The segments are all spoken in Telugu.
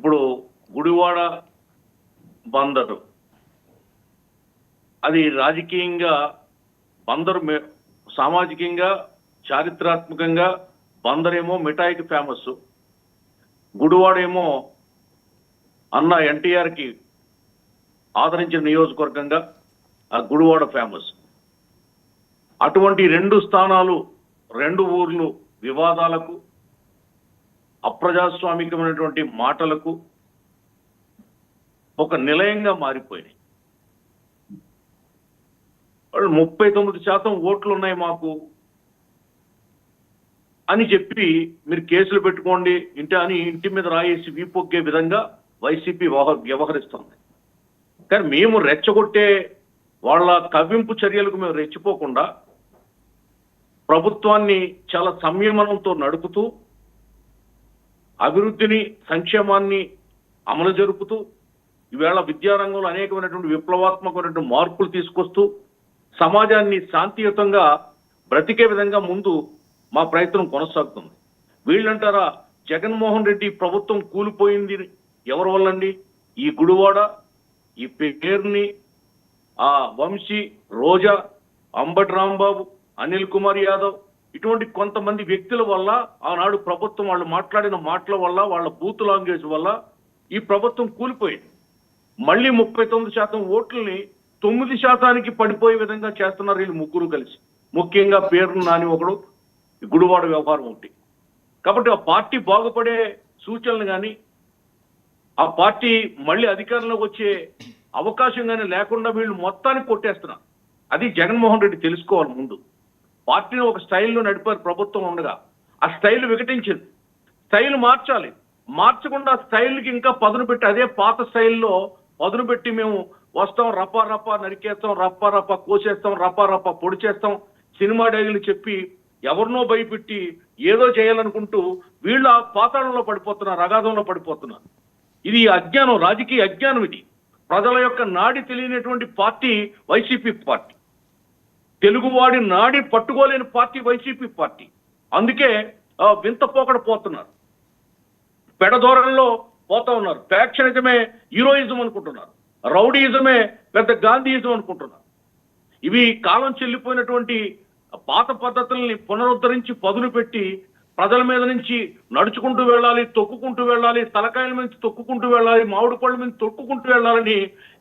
ఇప్పుడు గుడివాడ బందరు. అది రాజకీయంగా బందరు సామాజికంగా చారిత్రాత్మకంగా బందరేమో మిఠాయికి ఫేమస్ గుడివాడేమో అన్న ఎన్టీఆర్కి ఆదరించిన నియోజకవర్గంగా ఆ గుడివాడ ఫేమస్ అటువంటి రెండు స్థానాలు రెండు ఊర్లు వివాదాలకు అప్రజాస్వామికమైనటువంటి మాటలకు ఒక నిలయంగా మారిపోయినాయి. వాళ్ళు ముప్పై తొమ్మిది శాతం ఓట్లు ఉన్నాయి మాకు అని చెప్పి మీరు కేసులు పెట్టుకోండి ఇంటి అని ఇంటి మీద రాయేసి వీపొక్కే విధంగా వైసీపీ వ్యవహరిస్తుంది. కానీ మేము రెచ్చగొట్టే వాళ్ళ కవ్వింపు చర్యలకు మేము రెచ్చిపోకుండా ప్రభుత్వాన్ని చాలా సంయమనంతో నడుపుతూ అభివృద్ధిని సంక్షేమాన్ని అమలు జరుపుతూ ఈవేళ విద్యారంగంలో అనేకమైనటువంటి విప్లవాత్మకమైనటువంటి మార్పులు తీసుకొస్తూ సమాజాన్ని శాంతియుతంగా బ్రతికే విధంగా ముందు మా ప్రయత్నం కొనసాగుతుంది. వీళ్ళంటారా జగన్మోహన్ రెడ్డి ప్రభుత్వం కూలిపోయింది ఎవరి వల్లండి? ఈ గుడివాడ ఈ పేరుని ఆ వంశీ రోజా అంబటి రాంబాబు అనిల్ కుమార్ యాదవ్ ఇటువంటి కొంతమంది వ్యక్తుల వల్ల ఆనాడు ప్రభుత్వం వాళ్ళు మాట్లాడిన మాటల వల్ల వాళ్ళ బూత్ లాంగ్వేజ్ వల్ల ఈ ప్రభుత్వం కూలిపోయింది. మళ్ళీ ముప్పై తొమ్మిది శాతం ఓట్లని తొమ్మిది శాతానికి పడిపోయే విధంగా చేస్తున్నారు వీళ్ళు ముగ్గురు కలిసి. ముఖ్యంగా పేరు నాని ఒకడు గుడివాడ వ్యవహారం ఒకటి. కాబట్టి ఆ పార్టీ బాగుపడే సూచనలు కానీ ఆ పార్టీ మళ్ళీ అధికారంలోకి వచ్చే అవకాశం కానీ లేకుండా వీళ్ళు మొత్తానికి కొట్టేస్తున్నారు. అది జగన్మోహన్ రెడ్డి తెలుసుకోవాలి ముందు. పార్టీని ఒక స్టైల్లో నడిపారు ప్రభుత్వం ఉండగా. ఆ స్టైల్ వికటించింది. స్టైల్ మార్చాలి. మార్చకుండా స్టైల్కి ఇంకా పదును పెట్టి అదే పాత స్టైల్లో పదును పెట్టి మేము వస్తాం రప్పా రప్పా నరికేస్తాం రప్పా రప్ప కోసేస్తాం రప్పా రప్ప పొడి చేస్తాం సినిమా డైరీలు చెప్పి ఎవరినో భయపెట్టి ఏదో చేయాలనుకుంటూ వీళ్ళు ఆ పాతాళంలో పడిపోతున్నారు అగాధంలో పడిపోతున్నారు. ఇది అజ్ఞానం రాజకీయ అజ్ఞానం ఇది. ప్రజల యొక్క నాడి తెలియనటువంటి పార్టీ వైసీపీ పార్టీ. తెలుగువాడి నాడి పట్టుకోలేని పార్టీ వైసీపీ పార్టీ. అందుకే ఆ, వింత పోకడ పోతున్నారు. పెడధోరణిలో పోతా ఉన్నారు. ఫ్యాక్షనిజమే హీరోయిజం అనుకుంటున్నారు. రౌడీయిజమే పెద్ద గాంధీయిజం అనుకుంటున్నారు. ఇవి కాలం చెల్లిపోయినటువంటి పాత పద్ధతుల్ని పునరుద్ధరించి పదును పెట్టి ప్రజల మీద నుంచి నడుచుకుంటూ వెళ్ళాలి తొక్కుకుంటూ వెళ్ళాలి తలకాయల మీద తొక్కుకుంటూ వెళ్ళాలి మామిడి పళ్ళ మీద తొక్కుకుంటూ వెళ్ళాలని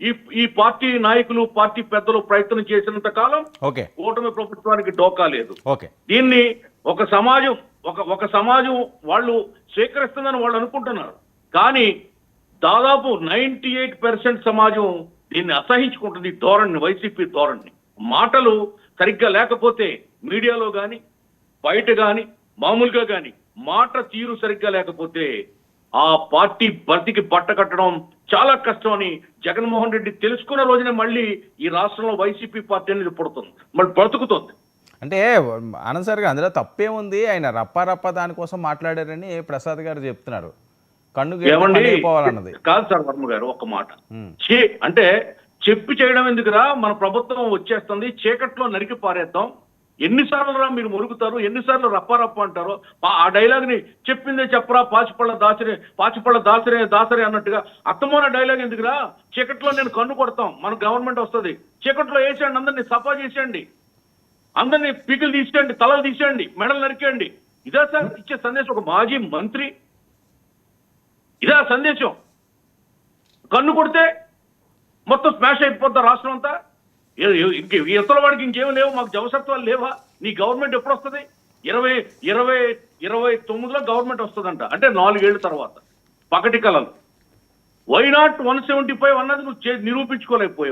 ఈ ఈ పార్టీ నాయకులు పార్టీ పెద్దలు ప్రయత్నం చేసినంత కాలం కూటమి ప్రభుత్వానికి డోకా లేదు. దీన్ని ఒక సమాజం ఒక ఒక సమాజం వాళ్ళు స్వీకరిస్తుందని వాళ్ళు అనుకుంటున్నారు. కానీ దాదాపు నైన్టీ ఎయిట్ పర్సెంట్ సమాజం దీన్ని అసహించుకుంటుంది ఈ ధోరణిని వైసీపీ ధోరణిని. మాటలు సరిగ్గా లేకపోతే మీడియాలో కానీ బయట కానీ మామూలుగా కానీ మాట తీరు సరిగ్గా లేకపోతే ఆ పార్టీ బతికి బట్ట కట్టడం చాలా కష్టం అని జగన్మోహన్ రెడ్డి తెలుసుకున్న రోజునే మళ్ళీ ఈ రాష్ట్రంలో వైసీపీ పార్టీ అనేది పుడుతుంది. మళ్ళీ బ్రతుకుతుంది. అంటే ఆనంద్ సార్ గారు అందులో తప్పేముంది? ఆయన రప్ప రప్ప దానికోసం మాట్లాడారని ప్రసాద్ గారు చెప్తున్నారు. కన్ను కాదు సార్ వర్మ గారు ఒక మాట. అంటే చెప్పి చేయడం ఎందుకురా? మన ప్రభుత్వం వచ్చేస్తుంది చీకట్లో నరికి పారేద్దాం. ఎన్నిసార్లు రా మీరు మురుగుతారు ఎన్నిసార్లు రప్పారప్ప అంటారో? అంటారు ఆ- ఆ డైలాగ్ని చెప్పిందే చెప్పరా? పాచిపళ్ళ దాసరే పాచిపళ్ళ దాసరే దాసరే అన్నట్టుగా అత్తమోన డైలాగ్ ఎందుకురా? చీకట్లో నేను కన్ను కొడతాం. మన గవర్నమెంట్ వస్తుంది. చీకట్లో వేసేయండి అందరినీ సఫా చేసేయండి. అందరినీ పీకులు తీసేయండి తలలు తీసేయండి మెడలు నరికేయండి. ఇదే సార్ ఇచ్చే సందేశం ఒక మాజీ మంత్రి? ఇదే సందేశం. కన్ను కొడితే మొత్తం స్మాష్ అయిపోద్దా రాష్ట్రం అంతా. ఇంక ఇతర వాడికి ఇంకేం లేవు మాకు జవసత్వాలు లేవా? నీ గవర్నమెంట్ ఎప్పుడు వస్తుంది? ఇరవై ఇరవై ఇరవై తొమ్మిదిలో గవర్నమెంట్ వస్తుందంట. అంటే నాలుగేళ్ళ తర్వాత. పకటి కలలు why not one seventy five అన్నది నువ్వు నిరూపించుకోలేకపోయావు?